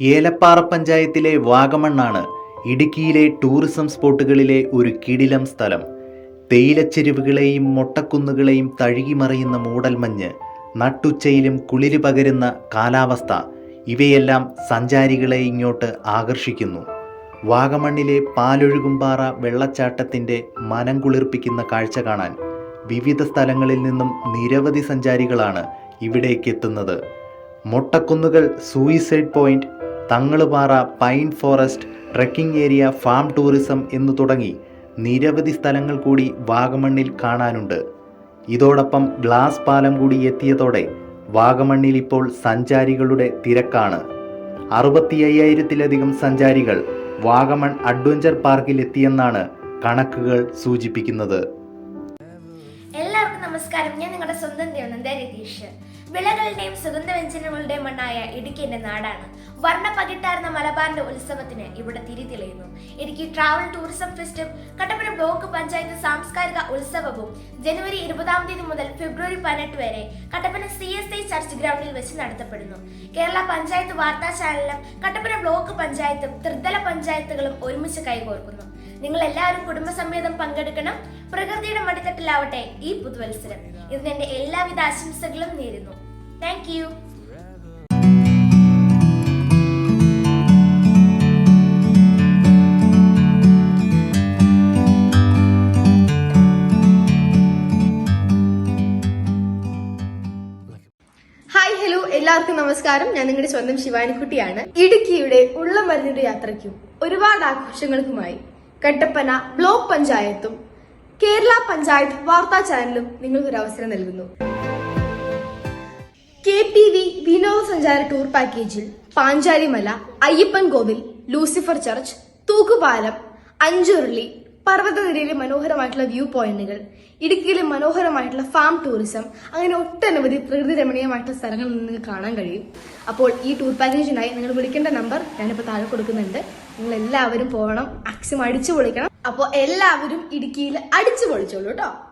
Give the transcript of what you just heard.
ഏലപ്പാറ പഞ്ചായത്തിലെ വാഗമണ്ണാണ് ഇടുക്കിയിലെ ടൂറിസം സ്പോട്ടുകളിലെ ഒരു കിടിലം സ്ഥലം. തേയിലച്ചെരുവുകളെയും മൊട്ടക്കുന്നുകളെയും തഴുകിമറിയുന്ന മൂടൽമഞ്ഞ് നട്ടുച്ചയിലും കുളിര് പകരുന്ന കാലാവസ്ഥ ഇവയെല്ലാം സഞ്ചാരികളെ ഇങ്ങോട്ട് ആകർഷിക്കുന്നു. വാഗമണ്ണിലെ പാലൊഴുകുംപാറ വെള്ളച്ചാട്ടത്തിന്റെ മനം കുളിർപ്പിക്കുന്ന കാഴ്ച കാണാൻ വിവിധ സ്ഥലങ്ങളിൽ നിന്നും നിരവധി സഞ്ചാരികളാണ് ഇവിടേക്ക് എത്തുന്നത് മൊട്ടക്കുന്നുകൾ suicide point Thangalupara pine forest trekking area farm tourism എന്നു തുടങ്ങി നിരവധി സ്ഥലങ്ങൾ കൂടി വാഗമണ്ണിൽ കാണാനുണ്ട്. ഇതോടൊപ്പം ഗ്ലാസ് പാലം കൂടി എത്തിയതോടെ വാഗമണ്ണിൽ ഇപ്പോൾ സഞ്ചാരികളുടെ തിരക്കാണ്. അറുപത്തി അയ്യായിരത്തിലധികം സഞ്ചാരികൾ വാഗമൺ അഡ്വഞ്ചർ പാർക്കിൽ എത്തിയെന്നാണ് കണക്കുകൾ സൂചിപ്പിക്കുന്നത്. എല്ലാവർക്കും നമസ്കാരം. ഞാൻ നിങ്ങളുടെ സ്വന്തം ദേവനന്ദ രതീഷ്. വിളകളുടെയും സുഗന്ധവ്യഞ്ജനങ്ങളുടെയും മണ്ണായ ഇടുക്കി എന്റെ നാടാണ്. വർണ പകിട്ടാർന്ന മലബാറിന്റെ ഉത്സവത്തിന് ഇവിടെ തിരി തെളിയുന്നു. ഇടുക്കി ട്രാവൽ ടൂറിസം ഫെസ്റ്റും കട്ടപ്പന ബ്ലോക്ക് പഞ്ചായത്ത് സാംസ്കാരിക ഉത്സവവും ജനുവരി ഇരുപതാം തീയതി മുതൽ ഫെബ്രുവരി പതിനെട്ട് വരെ Kattappana C S I church ഗ്രൗണ്ടിൽ വെച്ച് നടത്തപ്പെടുന്നു. കേരള പഞ്ചായത്ത് വാർത്താ ചാനലും കട്ടപ്പന ബ്ലോക്ക് പഞ്ചായത്തും ത്രിതല പഞ്ചായത്തുകളും ഒരുമിച്ച് കൈകോർക്കുന്നു. നിങ്ങൾ എല്ലാവരും കുടുംബസമേതം പങ്കെടുക്കണം. പ്രകൃതിയുടെ മടിത്തട്ടിലാവട്ടെ ഈ പുതുവത്സരം. ഇതിന് എന്റെ എല്ലാവിധ ആശംസകളും നേരുന്നു. താങ്ക് യു ഹലോ എല്ലാവർക്കും നമസ്കാരം. ഞാൻ നിങ്ങളുടെ സ്വന്തം ശിവാനിക്കുട്ടിയാണ്. ഇടുക്കിയുടെ ഉള്ള മരുന്നിന്റെ യാത്രയ്ക്കും ഒരുപാട് ആഘോഷങ്ങൾക്കുമായി കട്ടപ്പന ബ്ലോക്ക് പഞ്ചായത്തും കേരള പഞ്ചായത്ത് വാർത്താ ചാനലും നിങ്ങൾക്ക് ഒരു അവസരം നൽകുന്നു. കെ പി വി വിനോദസഞ്ചാര ടൂർ പാക്കേജിൽ പാഞ്ചാലിമല അയ്യപ്പൻ കോവിൽ ലൂസിഫർ ചർച്ച് തൂക്കുപാലം അഞ്ചുരുളി പർവതനിരയിലെ മനോഹരമായിട്ടുള്ള വ്യൂ പോയിന്റുകൾ ഇടുക്കിയിലെ മനോഹരമായിട്ടുള്ള ഫാം ടൂറിസം അങ്ങനെ ഒട്ടനവധി പ്രകൃതി രമണീയമായിട്ടുള്ള സ്ഥലങ്ങൾ നിങ്ങൾക്ക് കാണാൻ കഴിയും. അപ്പോൾ ഈ ടൂർ പാക്കേജിനായി നിങ്ങൾ വിളിക്കേണ്ട നമ്പർ ഞാനിപ്പോൾ താഴെ കൊടുക്കുന്നുണ്ട്. നിങ്ങൾ എല്ലാവരും പോകണം മാക്സിമം അടിച്ചു പൊളിക്കണം. അപ്പോൾ എല്ലാവരും ഇടുക്കിയിൽ അടിച്ചു പൊളിച്ചോളൂ കേട്ടോ.